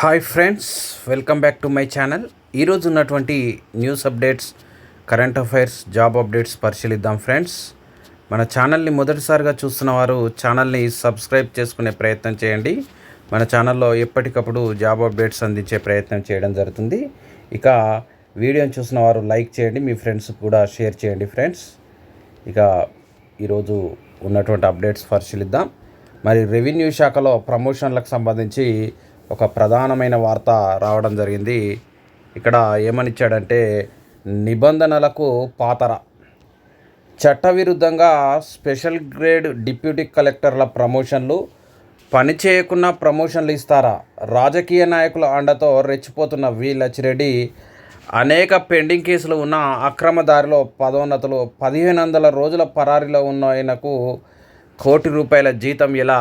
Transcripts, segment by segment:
Hi friends welcome back to my channel. ఈరోజు ఉన్నటువంటి news updates current affairs job updates పరిశీలిద్దాం friends. మన ఛానల్ని మొదటిసారిగా చూస్తున్న వారు ఛానల్ని సబ్స్క్రైబ్ చేసుకునే ప్రయత్నం చేయండి. మన ఛానల్లో ఎప్పటికప్పుడు జాబ్ అప్డేట్స్ అందించే ప్రయత్నం చేయడం జరుగుతుంది. ఇక వీడియోని చూసిన వారు లైక్ చేయండి మీ ఫ్రెండ్స్ కూడా షేర్ చేయండి ఫ్రెండ్స్. ఇక ఈరోజు ఉన్నటువంటి అప్డేట్స్ పరిశీలిద్దాం. మరి రెవెన్యూ శాఖలో ప్రమోషన్లకు సంబంధించి ఒక ప్రధానమైన వార్త రావడం జరిగింది. ఇక్కడ ఏమనిచ్చాడంటే నిబంధనలకు పాతర. చట్టవిరుద్ధంగా స్పెషల్ గ్రేడ్ డిప్యూటీ కలెక్టర్ల ప్రమోషన్లు పని చేయకున్న ప్రమోషన్లు ఇస్తారా? రాజకీయ నాయకుల అండతో రెచ్చిపోతున్న వి. లచ్చిరెడ్డి అనేక పెండింగ్ కేసులు ఉన్న అక్రమదారిలో పదోన్నతులు పదిహేను వందల రోజుల పరారీలో ఉన్న ఆయనకు కోటి రూపాయల జీతం ఇలా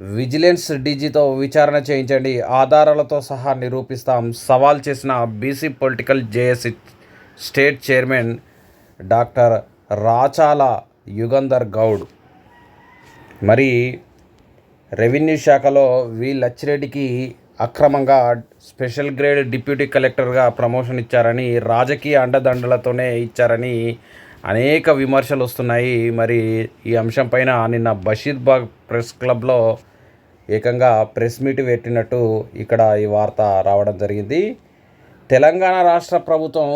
విజిలెన్స్ డీజీతో విచారణ చేయించండి. ఆధారాలతో సహా నిరూపిస్తాం. సవాల్ చేసిన BC political JAC state chairman doctor Rachala Yugandhar Goud. మరి రెవెన్యూ శాఖలో వి. లచ్చిరెడ్డికి అక్రమంగా స్పెషల్ గ్రేడ్ డిప్యూటీ కలెక్టర్గా ప్రమోషన్ ఇచ్చారని రాజకీయ అండదండలతోనే ఇచ్చారని అనేక విమర్శలు వస్తున్నాయి. మరి ఈ అంశం పైన నిన్న బషీర్బాగ్ ప్రెస్ క్లబ్లో ఏకంగా ప్రెస్ మీట్ పెట్టినట్టు ఇక్కడ ఈ వార్త రావడం జరిగింది. తెలంగాణ రాష్ట్ర ప్రభుత్వం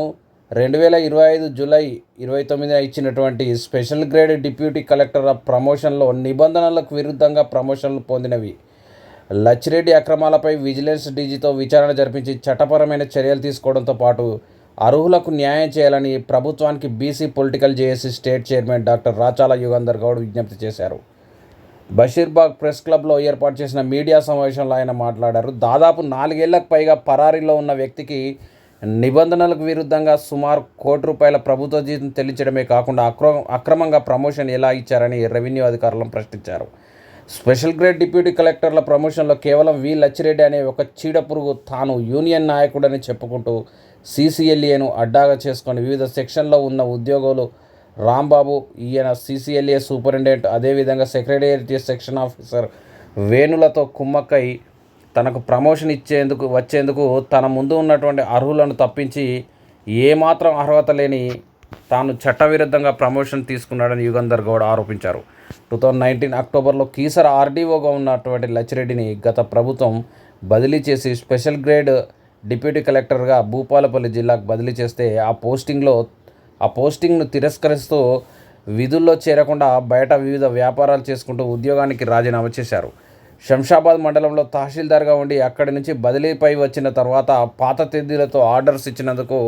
రెండు వేల ఇరవై ఐదు జూలై ఇరవై తొమ్మిదిన ఇచ్చినటువంటి స్పెషల్ గ్రేడ్ డిప్యూటీ కలెక్టర్ ప్రమోషన్లో నిబంధనలకు విరుద్ధంగా ప్రమోషన్లు పొందినవి. లచ్చిరెడ్డి అక్రమాలపై విజిలెన్స్ డీజీతో విచారణ జరిపించి చట్టపరమైన చర్యలు తీసుకోవడంతో పాటు అర్హులకు న్యాయం చేయాలని ప్రభుత్వానికి BC political JAC state chairman doctor Rachala Yugandhar Goud విజ్ఞప్తి చేశారు. బషీర్బాగ్ ప్రెస్ క్లబ్లో ఏర్పాటు చేసిన మీడియా సమావేశంలో ఆయన మాట్లాడారు. దాదాపు నాలుగేళ్ళకు పైగా పరారీలో ఉన్న వ్యక్తికి నిబంధనలకు విరుద్ధంగా సుమారు కోటి రూపాయల ప్రభుత్వ జీతం చెల్లించడమే కాకుండా అక్ర అక్రమంగా ప్రమోషన్ ఎలా ఇచ్చారని రెవెన్యూ అధికారులను ప్రశ్నించారు. స్పెషల్ గ్రేడ్ డిప్యూటీ కలెక్టర్ల ప్రమోషన్లో కేవలం వి లచ్చిరెడ్డి అనే ఒక చీడపురుగు తాను యూనియన్ నాయకుడని చెప్పుకుంటూ సీసీఎల్ఏను అడ్డాగా చేసుకొని వివిధ సెక్షన్లో ఉన్న ఉద్యోగులు రాంబాబు ఈయన సీసీఎల్ఏ సూపరింటెండెంట్ అదేవిధంగా సెక్రటేరియట్ సెక్షన్ ఆఫీసర్ వేణులతో కుమ్మక్కై తనకు ప్రమోషన్ ఇచ్చేందుకు వచ్చేందుకు తన ముందు ఉన్నటువంటి అర్హులను తప్పించి ఏమాత్రం అర్హత లేని తాను చట్టవిరుద్ధంగా ప్రమోషన్ తీసుకున్నాడని యుగంధర్ గౌడ్ ఆరోపించారు. టూ థౌజండ్ నైన్టీన్ అక్టోబర్లో కీసర ఆర్డీఓగా ఉన్నటువంటి లచ్చిరెడ్డిని గత ప్రభుత్వం బదిలీ చేసి స్పెషల్ గ్రేడ్ డిప్యూటీ కలెక్టర్గా భూపాలపల్లి జిల్లాకు బదిలీ చేస్తే ఆ పోస్టింగ్లో ఆ పోస్టింగ్ను తిరస్కరిస్తూ విధుల్లో చేరకుండా బయట వివిధ వ్యాపారాలు చేసుకుంటూ ఉద్యోగానికి రాజీనామా చేశారు. శంషాబాద్ మండలంలో తహసీల్దార్గా ఉండి అక్కడి నుంచి బదిలీపై వచ్చిన తర్వాత పాత తేదీలతో ఆర్డర్స్ ఇచ్చినందుకు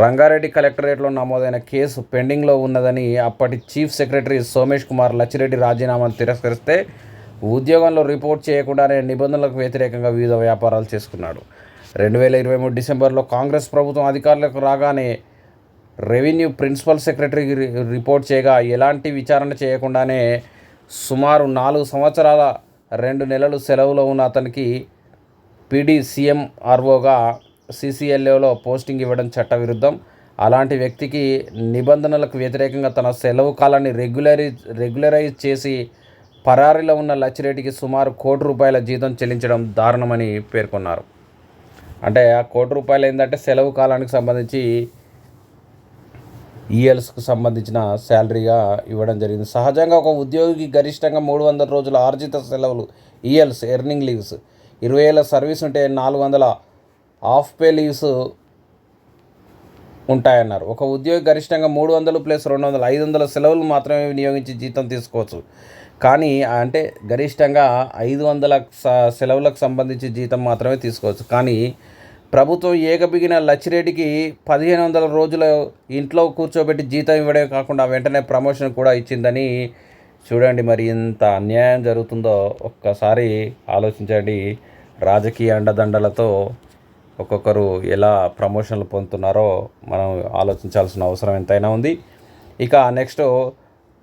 రంగారెడ్డి కలెక్టరేట్లో నమోదైన కేసు పెండింగ్లో ఉన్నదని అప్పటి చీఫ్ సెక్రటరీ సోమేష్ కుమార్ లచ్చిరెడ్డి రాజీనామాను తిరస్కరిస్తే ఉద్యోగంలో రిపోర్ట్ చేయకుండానే నిబంధనలకు వ్యతిరేకంగా వివిధ వ్యాపారాలు చేసుకున్నాడు. రెండు వేల ఇరవై మూడు డిసెంబర్లో కాంగ్రెస్ ప్రభుత్వం అధికారులకు రాగానే రెవెన్యూ ప్రిన్సిపల్ సెక్రటరీకి రిపోర్ట్ చేయగా ఎలాంటి విచారణ చేయకుండానే సుమారు నాలుగు సంవత్సరాల రెండు నెలలు సెలవులో ఉన్న అతనికి పీడీ సీఎంఆర్ఓగా పోస్టింగ్ ఇవ్వడం చట్టవిరుద్ధం. అలాంటి వ్యక్తికి నిబంధనలకు వ్యతిరేకంగా తన సెలవు కాలాన్ని రెగ్యులరీ రెగ్యులరైజ్ చేసి పరారీలో ఉన్న లచ్చిరెడ్డికి సుమారు కోటి రూపాయల జీతం చెల్లించడం దారుణమని పేర్కొన్నారు. అంటే ఆ కోటి రూపాయలు ఏంటంటే సెలవు కాలానికి సంబంధించి ఈఎల్స్కు సంబంధించిన శాలరీగా ఇవ్వడం జరిగింది. సహజంగా ఒక ఉద్యోగికి గరిష్టంగా మూడు వందల రోజుల ఆర్జిత సెలవులు ఈఎల్స్ ఎర్నింగ్ లీవ్స్ ఇరవై ఏళ్ళ సర్వీస్ ఉంటే నాలుగు వందల ఆఫ్ పే లీవ్స్ ఉంటాయన్నారు. ఒక ఉద్యోగి గరిష్టంగా మూడు వందలు ప్లస్ రెండు వందలు ఐదు వందల సెలవులు మాత్రమే వినియోగించి జీతం తీసుకోవచ్చు. కానీ అంటే గరిష్టంగా ఐదు వందల సెలవులకు సంబంధించి జీతం మాత్రమే తీసుకోవచ్చు. కానీ ప్రభుత్వం ఏకబిగిన లచ్చిరెడ్డికి పదిహేను వందల రోజులు ఇంట్లో కూర్చోబెట్టి జీతం ఇవ్వడమే కాకుండా వెంటనే ప్రమోషన్ కూడా ఇచ్చిందని చూడండి మరి ఇంత అన్యాయం జరుగుతుందో ఒక్కసారి ఆలోచించండి. రాజకీయ అండదండలతో ఒక్కొక్కరు ఎలా ప్రమోషన్లు పొందుతున్నారో మనం ఆలోచించాల్సిన అవసరం ఎంతైనా ఉంది. ఇక నెక్స్ట్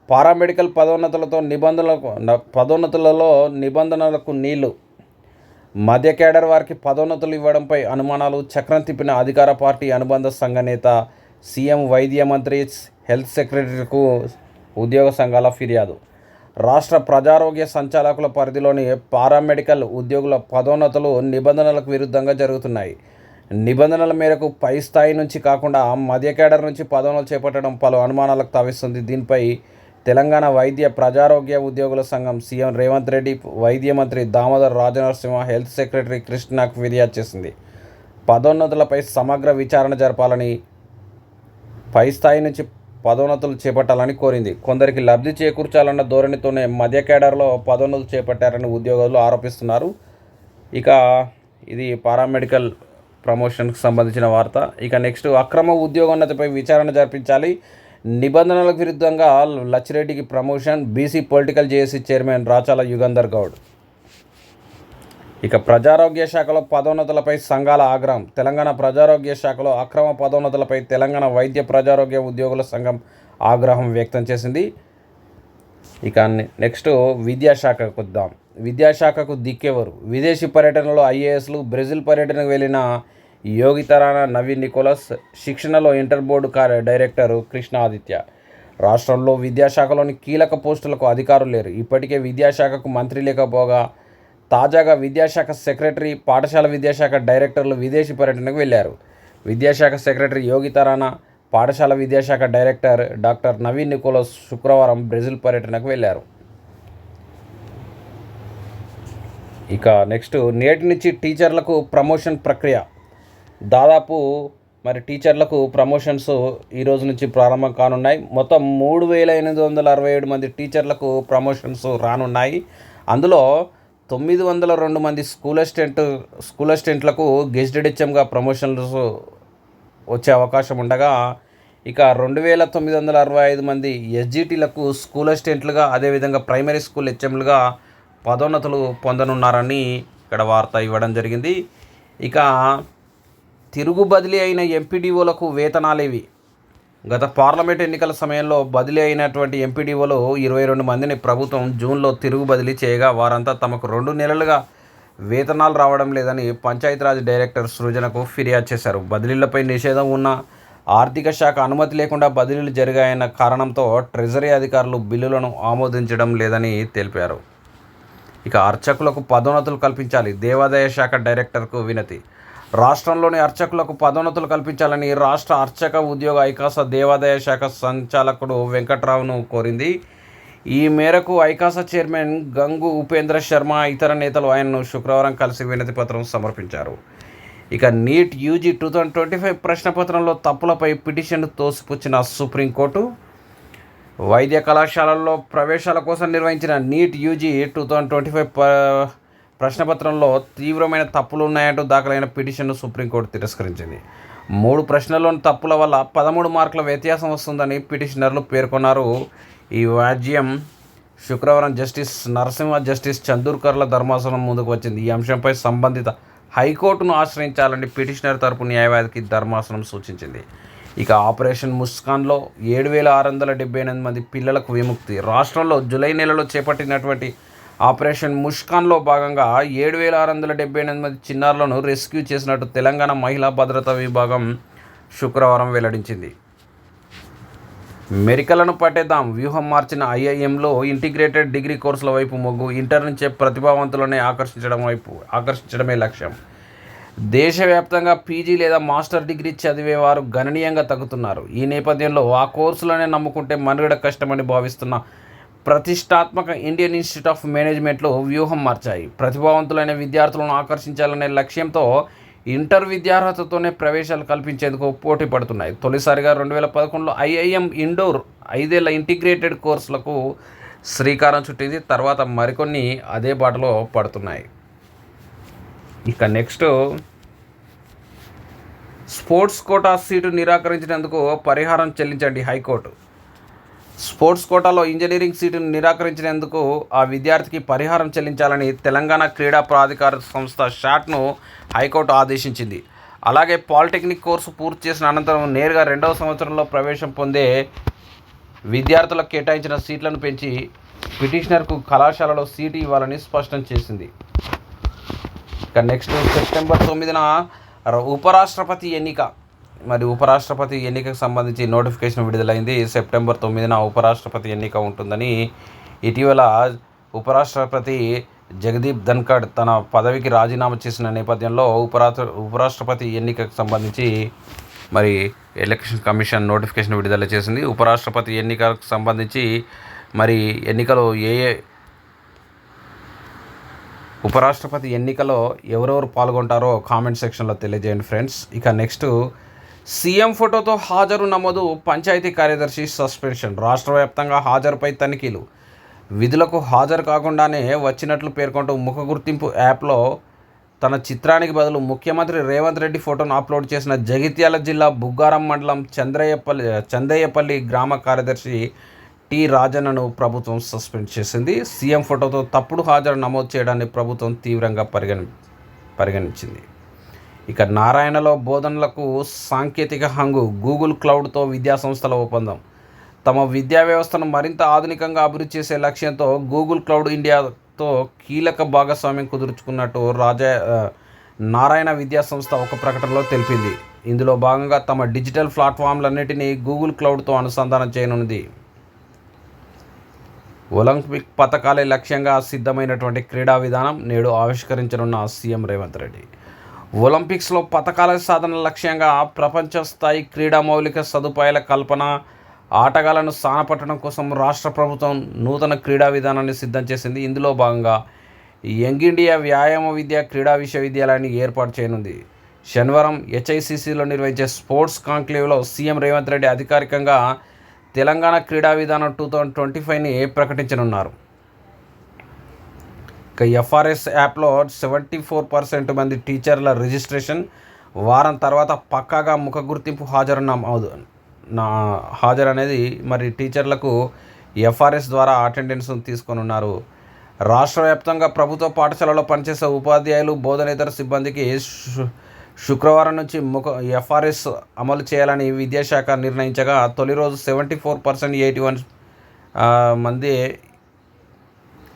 పారామెడికల్ పదోన్నతులతో నిబంధనలకు పదోన్నతులలో నిబంధనలకు నీళ్ళు. మధ్య కేడర్ వారికి పదోన్నతులు ఇవ్వడంపై అనుమానాలు చక్రం తిప్పిన అధికార పార్టీ అనుబంధ సంఘ నేత సీఎం వైద్య మంత్రి హెల్త్ సెక్రటరీకు ఉద్యోగ సంఘాల ఫిర్యాదు. రాష్ట్ర ప్రజారోగ్య సంచాలకుల పరిధిలోని పారామెడికల్ ఉద్యోగుల పదోన్నతులు నిబంధనలకు విరుద్ధంగా జరుగుతున్నాయి. నిబంధనల మేరకు పై స్థాయి నుంచి కాకుండా మధ్య కేడర్ నుంచి పదోన్నతులు చేపట్టడం పలు అనుమానాలకు తావిస్తుంది. దీనిపై తెలంగాణ వైద్య ప్రజారోగ్య ఉద్యోగుల సంఘం సీఎం రేవంత్ రెడ్డి వైద్య మంత్రి దామోదర్ రాజనరసింహ హెల్త్ సెక్రటరీ కృష్ణకు ఫిర్యాదు చేసింది. పదోన్నతులపై సమగ్ర విచారణ జరపాలని పై స్థాయి నుంచి పదోన్నతులు చేపట్టాలని కోరింది. కొందరికి లబ్ధి చేకూర్చాలన్న ధోరణితోనే మధ్య కేడర్లో పదోన్నతులు చేపట్టారని ఉద్యోగులు ఆరోపిస్తున్నారు. ఇక ఇది పారామెడికల్ ప్రమోషన్కి సంబంధించిన వార్త. ఇక నెక్స్ట్ అక్రమ ఉద్యోగోన్నతిపై విచారణ జరిపించాలి. నిబంధనలకు విరుద్ధంగా లచ్చిరెడ్డికి promotion BC political JAC chairman Rachala Yugandhar Goud. ఇక ప్రజారోగ్య శాఖలో పదోన్నతులపై సంఘాల ఆగ్రహం. తెలంగాణ ప్రజారోగ్య శాఖలో అక్రమ పదోన్నతులపై తెలంగాణ వైద్య ప్రజారోగ్య ఉద్యోగుల సంఘం ఆగ్రహం వ్యక్తం చేసింది. ఇక నెక్స్ట్ విద్యాశాఖకు వద్దాం. విద్యాశాఖకు దిక్కెవరు? విదేశీ పర్యటనలో ఐఏఎస్లు బ్రెజిల్ పర్యటనకు వెళ్ళిన యోగితరాన నవీన్ నికోలస్ శిక్షణలో ఇంటర్ బోర్డు కార్య డైరెక్టర్ కృష్ణ ఆదిత్య రాష్ట్రంలో విద్యాశాఖలోని కీలక పోస్టులకు అధికారులు లేరు. ఇప్పటికే విద్యాశాఖకు మంత్రి లేకపోగా తాజాగా విద్యాశాఖ సెక్రటరీ పాఠశాల విద్యాశాఖ డైరెక్టర్లు విదేశీ పర్యటనకు వెళ్ళారు విద్యాశాఖ సెక్రటరీ యోగితరానా పాఠశాల విద్యాశాఖ డైరెక్టర్ డాక్టర్ నవీన్ నికోలస్ శుక్రవారం బ్రెజిల్ పర్యటనకు వెళ్ళారు ఇక నెక్స్ట్ నేటి నుంచి టీచర్లకు ప్రమోషన్ ప్రక్రియ. దాదాపు మరి టీచర్లకు ప్రమోషన్స్ ఈ రోజు నుంచి ప్రారంభం కానున్నాయి. మొత్తం మూడు వేల ఎనిమిది వందల అరవై ఏడు మంది టీచర్లకు ప్రమోషన్స్ రానున్నాయి. అందులో తొమ్మిది వందల రెండు మంది స్కూల్ అసిస్టెంట్ స్కూల్ అసిస్టెంట్లకు గెజిటెడ్ హెచ్ఎంగా ప్రమోషన్స్ వచ్చే అవకాశం ఉండగా ఇక రెండు వేల తొమ్మిది వందల అరవై ఐదు మంది ఎస్జిటీలకు స్కూల్ అసిస్టెంట్లుగా అదేవిధంగా ప్రైమరీ స్కూల్ హెచ్ఎంలుగా పదోన్నతులు పొందనున్నారని ఇక్కడ వార్త ఇవ్వడం జరిగింది. ఇక తిరుగు బదిలీ అయిన ఎంపీడీఓలకు వేతనాలేవి. గత పార్లమెంట్ ఎన్నికల సమయంలో బదిలీ అయినటువంటి ఎంపీడీఓలు ఇరవై రెండు మందిని ప్రభుత్వం జూన్లో తిరుగు బదిలీ చేయగా వారంతా తమకు రెండు నెలలుగా వేతనాలు రావడం లేదని పంచాయతీరాజ్ డైరెక్టర్ సృజనకు ఫిర్యాదు చేశారు. బదిలీలపై నిషేధం ఉన్న ఆర్థిక శాఖ అనుమతి లేకుండా బదిలీలు జరిగాయన్న కారణంతో ట్రెజరీ అధికారులు బిల్లులను ఆమోదించడం లేదని తెలిపారు. ఇక అర్చకులకు పదోన్నతులు కల్పించాలి. దేవాదాయ శాఖ డైరెక్టర్కు వినతి. రాష్ట్రంలోని అర్చకులకు పదోన్నతులు కల్పించాలని రాష్ట్ర అర్చక ఉద్యోగ ఐకాస దేవాదాయ శాఖ సంచాలకుడు వెంకట్రావును కోరింది. ఈ మేరకు ఐకాస చైర్మన్ గంగు ఉపేంద్ర శర్మ ఇతర నేతలు ఆయనను శుక్రవారం కలిసి వినతి పత్రం సమర్పించారు. ఇక NEET UG two thousand twenty five ప్రశ్నపత్రంలో తప్పులపై పిటిషన్ తోసిపుచ్చిన సుప్రీంకోర్టు వైద్య కళాశాలల్లో ప్రవేశాల కోసం నిర్వహించిన NEET UG two thousand twenty five ప్రశ్నపత్రంలో తీవ్రమైన తప్పులు ఉన్నాయంటూ దాఖలైన పిటిషన్ను సుప్రీంకోర్టు తిరస్కరించింది. మూడు ప్రశ్నల్లోని తప్పుల వల్ల పదమూడు మార్కుల వ్యత్యాసం వస్తుందని పిటిషనర్లు పేర్కొన్నారు. ఈ వ్యాజ్యం శుక్రవారం జస్టిస్ నరసింహ జస్టిస్ చందూర్కర్ల ధర్మాసనం ముందుకు వచ్చింది. ఈ అంశంపై సంబంధిత హైకోర్టును ఆశ్రయించాలని పిటిషనర్ తరపు న్యాయవాదికి ధర్మాసనం సూచించింది. ఇక ఆపరేషన్ ముస్కాన్లో ఏడు వేల ఆరు వందల డెబ్బై ఎనిమిది మంది పిల్లలకు విముక్తి. రాష్ట్రంలో జూలై నెలలో చేపట్టినటువంటి ఆపరేషన్ ముష్కాన్లో భాగంగా ఏడు వేల ఆరు వందల డెబ్బై ఎనిమిది మంది చిన్నారులను రెస్క్యూ చేసినట్టు తెలంగాణ మహిళా భద్రతా విభాగం శుక్రవారం వెల్లడించింది. మెరికలను పట్టేద్దాం. వ్యూహం మార్చిన ఐఐఎంలో ఇంటిగ్రేటెడ్ డిగ్రీ కోర్సుల వైపు మొగ్గు ఇంటర్ నుంచే ప్రతిభావంతులనే ఆకర్షించడం వైపు ఆకర్షించడమే లక్ష్యం. దేశవ్యాప్తంగా పీజీ లేదా మాస్టర్ డిగ్రీ చదివేవారు గణనీయంగా తగ్గుతున్నారు. ఈ నేపథ్యంలో ఆ కోర్సులనే నమ్ముకుంటే మనుగడ కష్టమని భావిస్తున్న ప్రతిష్టాత్మక ఇండియన్ ఇన్స్టిట్యూట్ ఆఫ్ మేనేజ్మెంట్లో వ్యూహం మార్చాయి. ప్రతిభావంతులైన విద్యార్థులను ఆకర్షించాలనే లక్ష్యంతో ఇంటర్ విద్యార్హతతోనే ప్రవేశాలు కల్పించేందుకు పోటీ పడుతున్నాయి. తొలిసారిగా రెండు వేల పదకొండులో ఐఐఎం ఇండోర్ ఐదేళ్ళ ఇంటిగ్రేటెడ్ కోర్సులకు శ్రీకారం చుట్టింది. తర్వాత మరికొన్ని అదే బాటలో పడుతున్నాయి. ఇక నెక్స్ట్ స్పోర్ట్స్ కోటా సీటు నిరాకరించినందుకు పరిహారం చెల్లించండి హైకోర్టు. స్పోర్ట్స్ కోటాలో ఇంజనీరింగ్ సీటును నిరాకరించినందుకు ఆ విద్యార్థికి పరిహారం చెల్లించాలని తెలంగాణ క్రీడా ప్రాధికార సంస్థ షాట్ను హైకోర్టు ఆదేశించింది. అలాగే పాలిటెక్నిక్ కోర్సు పూర్తి చేసిన అనంతరం నేరుగా రెండవ సంవత్సరంలో ప్రవేశం పొందే విద్యార్థులకు కేటాయించిన సీట్లను పెంచి పిటిషనర్కు కళాశాలలో సీటు ఇవ్వాలని స్పష్టం చేసింది. ఇక నెక్స్ట్ సెప్టెంబర్ తొమ్మిదిన ఉపరాష్ట్రపతి ఎన్నిక. మరి ఉపరాష్ట్రపతి ఎన్నికకు సంబంధించి నోటిఫికేషన్ విడుదలైంది. సెప్టెంబర్ తొమ్మిదిన ఉపరాష్ట్రపతి ఎన్నిక ఉంటుందని ఇటీవల ఉపరాష్ట్రపతి జగదీప్ ధన్ఖడ్ తన పదవికి రాజీనామా చేసిన నేపథ్యంలో ఉపరాష్ట్ర ఉపరాష్ట్రపతి ఎన్నికకు సంబంధించి మరి ఎలక్షన్ కమిషన్ నోటిఫికేషన్ విడుదల చేసింది. ఉపరాష్ట్రపతి ఎన్నికలకు సంబంధించి మరి ఎన్నికలు ఏ ఏ ఉపరాష్ట్రపతి ఎన్నికలో ఎవరెవరు పాల్గొంటారో కామెంట్ సెక్షన్లో తెలియజేయండి ఫ్రెండ్స్. ఇక నెక్స్ట్ సీఎం ఫోటోతో హాజరు నమోదు పంచాయతీ కార్యదర్శి సస్పెన్షన్. రాష్ట్ర వ్యాప్తంగా హాజరుపై తనిఖీలు. విధులకు హాజరు కాకుండానే వచ్చినట్లు పేర్కొంటూ ముఖ గుర్తింపు యాప్లో తన చిత్రానికి బదులు ముఖ్యమంత్రి రేవంత్ రెడ్డి ఫోటోను అప్లోడ్ చేసిన జగిత్యాల జిల్లా బుగ్గారం మండలం చంద్రయ్యపల్లి చందయ్యపల్లి గ్రామ కార్యదర్శి టి రాజన్నను ప్రభుత్వం సస్పెండ్ చేసింది. సీఎం ఫోటోతో తప్పుడు హాజరు నమోదు చేయడాన్ని ప్రభుత్వం తీవ్రంగా పరిగణి పరిగణించింది. ఇక నారాయణలో బోధనలకు సాంకేతిక హంగు గూగుల్ క్లౌడ్తో విద్యాసంస్థల ఒప్పందం. తమ విద్యా వ్యవస్థను మరింత ఆధునికంగా అభివృద్ధి చేసే లక్ష్యంతో గూగుల్ క్లౌడ్ ఇండియాతో కీలక భాగస్వామ్యం కుదుర్చుకున్నట్టు రాజా నారాయణ విద్యాసంస్థ ఒక ప్రకటనలో తెలిపింది. ఇందులో భాగంగా తమ డిజిటల్ ప్లాట్ఫామ్లన్నింటినీ గూగుల్ క్లౌడ్తో అనుసంధానం చేయనున్నది ఒలింపిక్ పథకాలే లక్ష్యంగా సిద్ధమైనటువంటి క్రీడా విధానం నేడు ఆవిష్కరించనున్న సీఎం రేవంత్ రెడ్డి. ఒలింపిక్స్లో పథకాల సాధన లక్ష్యంగా ప్రపంచ స్థాయి క్రీడా మౌలిక సదుపాయాల కల్పన ఆటగాళ్ళను స్థానపట్టడం కోసం రాష్ట్ర ప్రభుత్వం నూతన క్రీడా విధానాన్ని సిద్ధం చేసింది. ఇందులో భాగంగా యంగ్ ఇండియా వ్యాయామ విద్య క్రీడా విశ్వవిద్యాలయాన్ని ఏర్పాటు చేయనుంది. శనివారం హెచ్ఐసిసిలో నిర్వహించే స్పోర్ట్స్ కాంక్లేవ్లో సీఎం రేవంత్ రెడ్డి అధికారికంగా తెలంగాణ క్రీడా విధానం టూ థౌజండ్ ట్వంటీ ఫైవ్ని ప్రకటించనున్నారు. ఇక ఎఫ్ఆర్ఎస్ యాప్లో సెవెంటీ ఫోర్ పర్సెంట్ మంది టీచర్ల రిజిస్ట్రేషన్. వారం తర్వాత పక్కాగా ముఖ గుర్తింపు హాజరు నమోదు నా హాజరు అనేది మరి టీచర్లకు ఎఫ్ఆర్ఎస్ ద్వారా అటెండెన్స్ తీసుకొని ఉన్నారు రాష్ట్ర వ్యాప్తంగా ప్రభుత్వ పాఠశాలలో పనిచేసే ఉపాధ్యాయులు బోధనేతర సిబ్బందికి శుక్రవారం నుంచి ముఖ ఎఫ్ఆర్ఎస్ అమలు చేయాలని విద్యాశాఖ నిర్ణయించగా తొలి రోజు seventy four percent eighty one మంది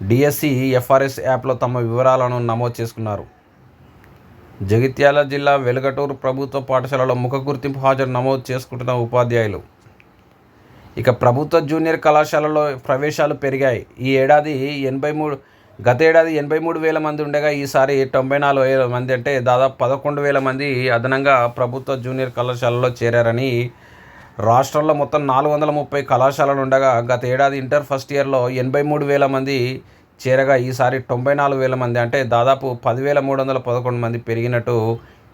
డిఎస్సి ఎఫ్ఆర్ఎస్ యాప్లో తమ వివరాలను నమోదు చేసుకున్నారు. జగిత్యాల జిల్లా వెలుగటూరు ప్రభుత్వ పాఠశాలలో ముఖ గుర్తింపు హాజరు నమోదు చేసుకుంటున్న ఉపాధ్యాయులు. ఇక ప్రభుత్వ జూనియర్ కళాశాలలో ప్రవేశాలు పెరిగాయి. ఈ ఏడాది ఎనభై మూడు గత ఏడాది ఎనభై మూడు వేల మంది ఉండగా ఈసారి తొంభై నాలుగు వేల మంది అంటే దాదాపు పదకొండు వేల మంది అదనంగా ప్రభుత్వ జూనియర్ కళాశాలలో చేరారని రాష్ట్రంలో మొత్తం నాలుగు వందల ముప్పై కళాశాలలు ఉండగా గత ఏడాది ఇంటర్ ఫస్ట్ ఇయర్లో ఎనభై మూడు వేల మంది చేరగా ఈసారి తొంభై నాలుగు వేల మంది అంటే దాదాపు పదివేల మూడు వందల పదకొండు మంది పెరిగినట్టు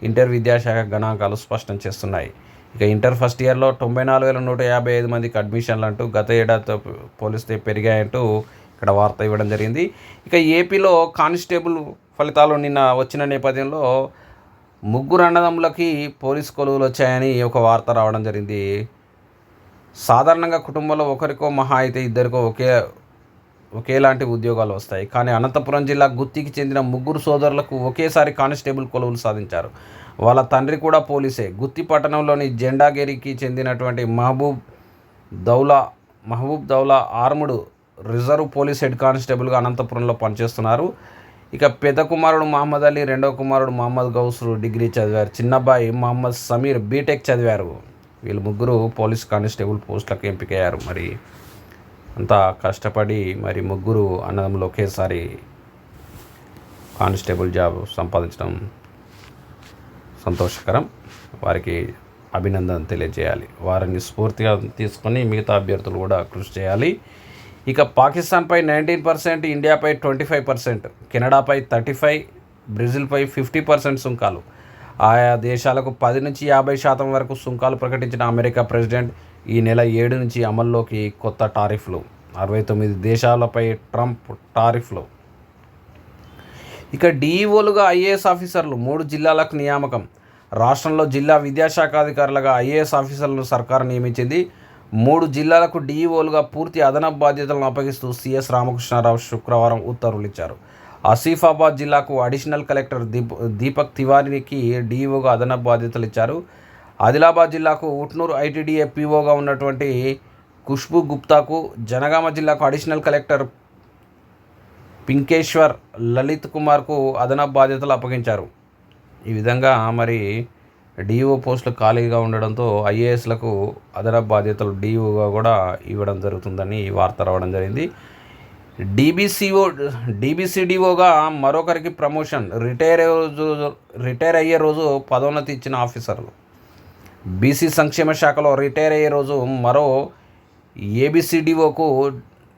ఇంటర్ విద్యాశాఖ గణాంకాలు స్పష్టం చేస్తున్నాయి. ఇక ఇంటర్ ఫస్ట్ ఇయర్లో తొంభై నాలుగు వేల నూట యాభై ఐదు మందికి అడ్మిషన్లు అంటూ గత ఏడాదితో పోలిస్తే పెరిగాయంటూ ఇక్కడ వార్త ఇవ్వడం జరిగింది. ఇక ఏపీలో కానిస్టేబుల్ ఫలితాలు నిన్న వచ్చిన నేపథ్యంలో ముగ్గురు అన్నదమ్ములకి పోలీస్ కొలువులు వచ్చాయని ఒక వార్త రావడం జరిగింది. సాధారణంగా కుటుంబంలో ఒకరికో మహా అయితే ఇద్దరికో ఒకే ఒకేలాంటి ఉద్యోగాలు వస్తాయి. కానీ అనంతపురం జిల్లా గుత్తికి చెందిన ముగ్గురు సోదరులకు ఒకేసారి కానిస్టేబుల్ కొలువులు సాధించారు. వాళ్ళ తండ్రి కూడా పోలీసే. గుత్తి పట్టణంలోని జెండాగిరికి చెందినటువంటి Mahaboob Daula Mahaboob Daula armed reserve police head కానిస్టేబుల్గా అనంతపురంలో పనిచేస్తున్నారు. ఇక పెద్ద కుమారుడు మహమ్మద్ అలీ రెండో కుమారుడు మహమ్మద్ గౌసులు డిగ్రీ చదివారు. చిన్నబ్బాయి మహమ్మద్ సమీర్ బీటెక్ చదివారు. వీళ్ళు ముగ్గురు పోలీస్ కానిస్టేబుల్ పోస్టులకు ఎంపికయ్యారు. మరి అంతా కష్టపడి మరి ముగ్గురు అన్నదమ్ములు ఒకేసారి కానిస్టేబుల్ జాబ్ సంపాదించడం సంతోషకరం. వారికి అభినందన తెలియజేయాలి. వారిని స్ఫూర్తిగా తీసుకొని మిగతా అభ్యర్థులు కూడా కృషి చేయాలి. ఇక పాకిస్తాన్పై నైన్టీన్ పర్సెంట్ ఇండియాపై ట్వంటీ ఫైవ్ పర్సెంట్ కెనడాపై థర్టీ ఫైవ్ బ్రెజిల్పై ఫిఫ్టీ పర్సెంట్ సుంకాలు. ఆయా దేశాలకు పది నుంచి యాభై శాతం వరకు సుంకాలు ప్రకటించిన అమెరికా ప్రెసిడెంట్ ఈ నెల ఏడు నుంచి అమల్లోకి కొత్త టారిఫ్లు. అరవై తొమ్మిది దేశాలపై ట్రంప్ టారిఫ్లు. ఇక డిఈఓలుగా ఐఏఎస్ ఆఫీసర్లు మూడు జిల్లాలకు నియామకం. రాష్ట్రంలో జిల్లా విద్యాశాఖ అధికారులుగా ఐఏఎస్ ఆఫీసర్లను సర్కారు నియమించింది. మూడు జిల్లాలకు డిఈఓలుగా పూర్తి అదనపు బాధ్యతలను అప్పగిస్తూ సిఎస్ రామకృష్ణారావు శుక్రవారం ఉత్తర్వులు ఇచ్చారు. ఆసిఫాబాద్ జిల్లాకు అడిషనల్ కలెక్టర్ దీప్ దీపక్ తివారీకి డిఈఓగా అదనపు బాధ్యతలు ఇచ్చారు. ఆదిలాబాద్ జిల్లాకు ఉట్నూరు ఐటీడీఏ పీఓగా ఉన్నటువంటి ఖుష్బు గుప్తాకు జనగామ జిల్లాకు అడిషనల్ కలెక్టర్ పింకేశ్వర్ లలిత్ కుమార్కు అదనపు బాధ్యతలు అప్పగించారు. ఈ విధంగా మరి డిఓ పోస్టులు ఖాళీగా ఉండడంతో ఐఏఎస్లకు అదనపు బాధ్యతలు డిఓగా కూడా ఇవ్వడం జరుగుతుందని ఈ వార్త రావడం జరిగింది. డీబీసీఓ డీబీసీడీఓగా మరొకరికి ప్రమోషన్ రిటైర్ రోజు రిటైర్ అయ్యే రోజు పదోన్నతి ఇచ్చిన ఆఫీసర్లు బీసీ సంక్షేమ శాఖలో రిటైర్ అయ్యే రోజు మరో ఏబిసిడిఓకు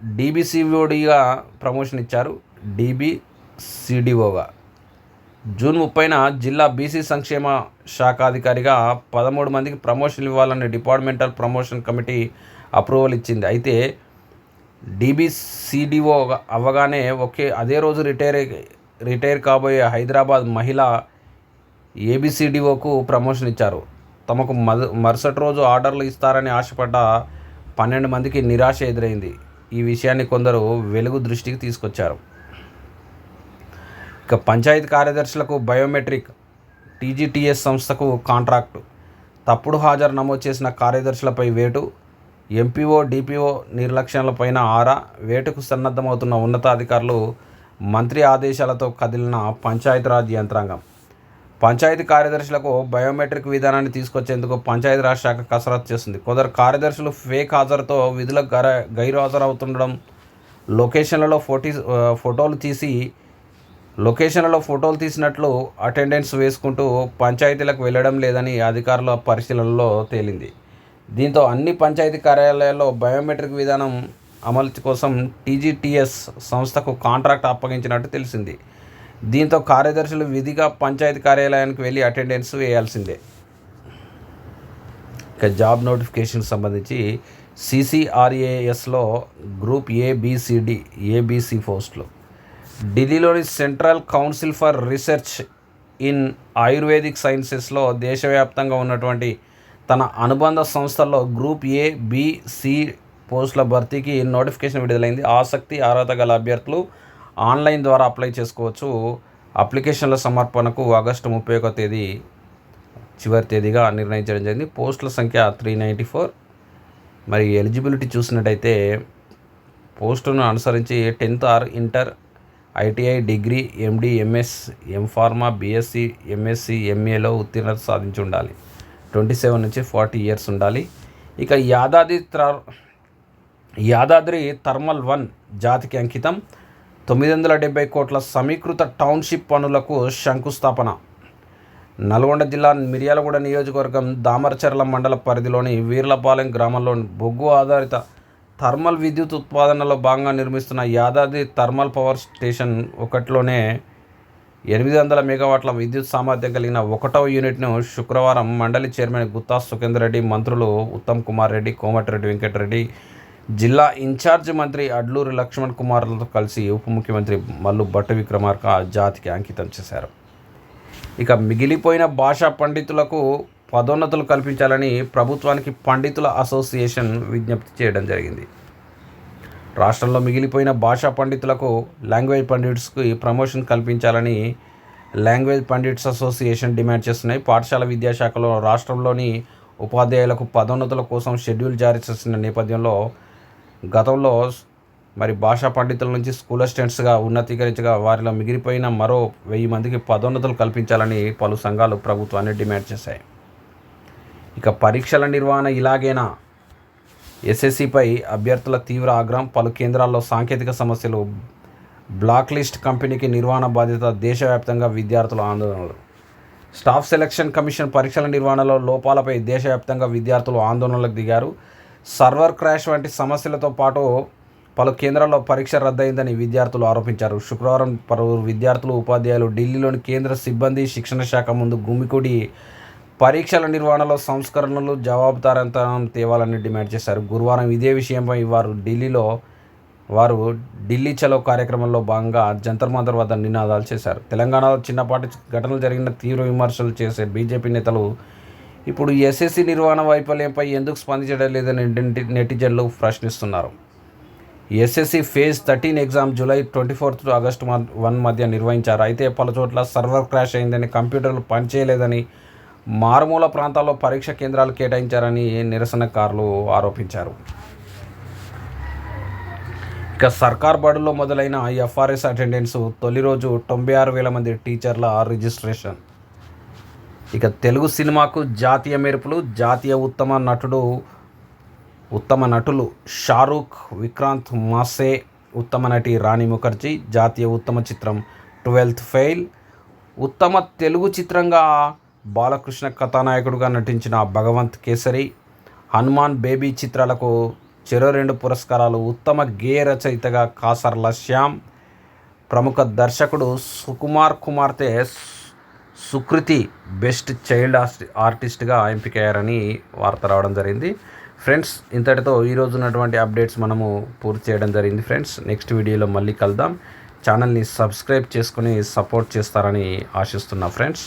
డీబీసీఓడిగా ప్రమోషన్ ఇచ్చారు. డీబీసీడీఓగా జూన్ ముప్పైన జిల్లా బీసీ సంక్షేమ శాఖ అధికారిగా పదమూడు మందికి ప్రమోషన్ ఇవ్వాలని డిపార్ట్మెంటల్ ప్రమోషన్ కమిటీ అప్రూవల్ ఇచ్చింది. అయితే డీబీసీడీఓ అవ్వగానే ఒకే అదే రోజు రిటైర్ రిటైర్ కాబోయే హైదరాబాద్ మహిళ ఏబీసీడీఓకు ప్రమోషన్ ఇచ్చారు. తమకు మద మరుసటి రోజు ఆర్డర్లు ఇస్తారని ఆశపడ్డ పన్నెండు మందికి నిరాశ ఎదురైంది. ఈ విషయాన్ని కొందరు వెలుగు దృష్టికి తీసుకొచ్చారు. ఇక పంచాయతీ కార్యదర్శులకు బయోమెట్రిక్ టీజీటీఎస్ సంస్థకు కాంట్రాక్టు. తప్పుడు హాజరు నమోదు చేసిన కార్యదర్శులపై వేటు. ఎంపీఓ డిపిఓ నిర్లక్ష్యాలపైన ఆరా. వేటుకు సన్నద్ధమవుతున్న ఉన్నతాధికారులు మంత్రి ఆదేశాలతో కదిలిన పంచాయతీరాజ్ యంత్రాంగం. పంచాయతీ కార్యదర్శులకు బయోమెట్రిక్ విధానాన్ని తీసుకొచ్చేందుకు పంచాయతీరాజ్ శాఖ కసరత్తు చేస్తుంది. కొందరు కార్యదర్శులు ఫేక్ హాజరుతో విధులకు గర గైరు హాజరవుతుండడం లొకేషన్లలో ఫోటీ ఫోటోలు తీసి లొకేషన్లలో ఫోటోలు తీసినట్లు అటెండెన్స్ వేసుకుంటూ పంచాయతీలకు వెళ్ళడం లేదని అధికారుల పరిశీలనలో తేలింది. దీంతో అన్ని పంచాయతీ కార్యాలయాల్లో బయోమెట్రిక్ విధానం అమలు కోసం టీజీటీఎస్ సంస్థకు కాంట్రాక్ట్ అప్పగించినట్టు తెలిసింది. దీంతో కార్యదర్శులు విధిగా పంచాయతీ కార్యాలయానికి వెళ్ళి అటెండెన్స్ వేయాల్సిందే. ఇక జాబ్ నోటిఫికేషన్ సంబంధించి సిసిఆర్ఏఎస్లో గ్రూప్ ఏబిసిడి ఏబిసి పోస్టులు. ఢిల్లీలోని central council for research in Ayurvedic సైన్సెస్లో దేశవ్యాప్తంగా ఉన్నటువంటి తన అనుబంధ సంస్థల్లో గ్రూప్ ఏ బి సి పోస్టుల భర్తీకి నోటిఫికేషన్ విడుదలైంది. ఆసక్తి అర్హత గల అభ్యర్థులు ఆన్లైన్ ద్వారా అప్లై చేసుకోవచ్చు. అప్లికేషన్ల సమర్పణకు ఆగస్టు ముప్పై ఒక తేదీ చివరి తేదీగా నిర్ణయించడం జరిగింది. పోస్టుల సంఖ్య త్రీ నైంటీ ఫోర్. మరి ఎలిజిబిలిటీ చూసినట్టయితే పోస్టును అనుసరించి tenth or inter ITI degree MD MS M Pharma BSc MSc ఎంఏలో ఉత్తీర్ణత సాధించి ఉండాలి. ట్వంటీ సెవెన్ నుంచి ఫార్టీ ఇయర్స్ ఉండాలి. ఇక యాదాద్రి యాదాద్రి థర్మల్ వన్ జాతికి అంకితం. తొమ్మిది వందల డెబ్బై కోట్ల సమీకృత టౌన్షిప్ పనులకు శంకుస్థాపన. నల్గొండ జిల్లా మిర్యాలగూడ నియోజకవర్గం దామరచర్ల మండల పరిధిలోని వీర్లపాలెం గ్రామంలో బొగ్గు ఆధారిత థర్మల్ విద్యుత్ ఉత్పాదనలో భాగంగా నిర్మిస్తున్న యాదాద్రి థర్మల్ పవర్ స్టేషన్ ఒకటిలోనే ఎనిమిది వందల మెగావాట్ల విద్యుత్ సామర్థ్యం కలిగిన ఒకటవ యూనిట్ను శుక్రవారం మండలి చైర్మన్ గుత్తా సుఖేందర్ రెడ్డి మంత్రులు ఉత్తమ్ కుమార్ రెడ్డి కోమటిరెడ్డి వెంకటరెడ్డి జిల్లా ఇన్ఛార్జ్ మంత్రి అడ్లూరి లక్ష్మణ్ కుమార్లతో కలిసి ఉప ముఖ్యమంత్రి మల్లు భట్ట విక్రమార్క జాతికి అంకితం చేశారు. ఇక మిగిలిపోయిన భాషా పండితులకు పదోన్నతులు కల్పించాలని ప్రభుత్వానికి పండితుల అసోసియేషన్ విజ్ఞప్తి చేయడం జరిగింది. రాష్ట్రంలో మిగిలిపోయిన భాషా పండితులకు లాంగ్వేజ్ పండిట్స్కి ప్రమోషన్ కల్పించాలని లాంగ్వేజ్ పండిట్స్ అసోసియేషన్ డిమాండ్ చేస్తున్నాయి. పాఠశాల విద్యాశాఖలో రాష్ట్రంలోని ఉపాధ్యాయులకు పదోన్నతుల కోసం షెడ్యూల్ జారీ చేసిన నేపథ్యంలో గతంలో మరి భాషా పండితుల నుంచి స్కూల్ అసిస్టెంట్స్గా ఉన్నతీకరించగా వారిలో మిగిలిపోయిన మరో వెయ్యి మందికి పదోన్నతులు కల్పించాలని పలు సంఘాలు ప్రభుత్వాన్ని డిమాండ్ చేశాయి. ఇక పరీక్షల నిర్వహణ ఇలాగేనా? ఎస్ఎస్సిపై అభ్యర్థుల తీవ్ర ఆగ్రహం పలు కేంద్రాల్లో సాంకేతిక సమస్యలు. బ్లాక్ లిస్ట్ కంపెనీకి నిర్వహణ బాధ్యత దేశవ్యాప్తంగా విద్యార్థుల ఆందోళనలు. స్టాఫ్ సెలక్షన్ కమిషన్ పరీక్షల నిర్వహణలో లోపాలపై దేశవ్యాప్తంగా విద్యార్థులు ఆందోళనలకు దిగారు. సర్వర్ క్రాష్ వంటి సమస్యలతో పాటు పలు కేంద్రాల్లో పరీక్ష రద్దయిందని విద్యార్థులు ఆరోపించారు. శుక్రవారం పలువురు విద్యార్థులు ఉపాధ్యాయులు ఢిల్లీలోని కేంద్ర సిబ్బంది శిక్షణ శాఖ ముందు గుమికూడి పరీక్షల నిర్వహణలో సంస్కరణలు జవాబుదారంతరం తేవాలని డిమాండ్ చేశారు. గురువారం ఇదే విషయంపై వారు ఢిల్లీలో వారు ఢిల్లీ చలో కార్యక్రమంలో భాగంగా జంతర్ మంతర్ వద్ద నినాదాలు చేశారు. తెలంగాణలో చిన్నపాటి ఘటనలు జరిగిన తీవ్ర విమర్శలు చేసే బీజేపీ నేతలు ఇప్పుడు ఎస్ఎస్సి నిర్వహణ వైఫల్యంపై ఎందుకు స్పందించడం లేదని నెటిజన్లు ప్రశ్నిస్తున్నారు. SSC phase thirteen exam July twenty fourth August one మధ్య నిర్వహించారు. అయితే పలు చోట్ల సర్వర్ క్రాష్ అయిందని కంప్యూటర్లు పనిచేయలేదని మారుమూల ప్రాంతాల్లో పరీక్ష కేంద్రాలు కేటాయించారని నిరసనకారులు ఆరోపించారు. ఇక సర్కార్ బడుల్లో మొదలైన ఎఫ్ఆర్ఎస్ అటెండెన్స్ తొలి రోజు తొంభై ఆరు వేల మంది టీచర్ల రిజిస్ట్రేషన్. ఇక తెలుగు సినిమాకు జాతీయ మెరుపులు జాతీయ ఉత్తమ నటుడు ఉత్తమ నటులు షారూక్ విక్రాంత్ మాసే ఉత్తమ నటి రాణి ముఖర్జీ జాతీయ ఉత్తమ చిత్రం ట్వెల్త్ ఫెయిల్ ఉత్తమ తెలుగు చిత్రంగా బాలకృష్ణ కథానాయకుడుగా నటించిన భగవంత్ కేసరి హనుమాన్ బేబీ చిత్రాలకు చెరో రెండు పురస్కారాలు ఉత్తమ గేయ రచయితగా కాసర్ల శ్యామ్. ప్రముఖ దర్శకుడు సుకుమార్ కుమార్తె సుకృతి బెస్ట్ చైల్డ్ ఆర్టిస్ట్గా ఎంపికయ్యారని వార్త రావడం జరిగింది. ఫ్రెండ్స్ ఇంతటితో ఈరోజు ఉన్నటువంటి అప్డేట్స్ మనము పూర్తి చేయడం జరిగింది ఫ్రెండ్స్. నెక్స్ట్ వీడియోలో మళ్ళీ కలుద్దాం. ఛానల్ని సబ్స్క్రైబ్ చేసుకుని సపోర్ట్ చేస్తారని ఆశిస్తున్నా ఫ్రెండ్స్.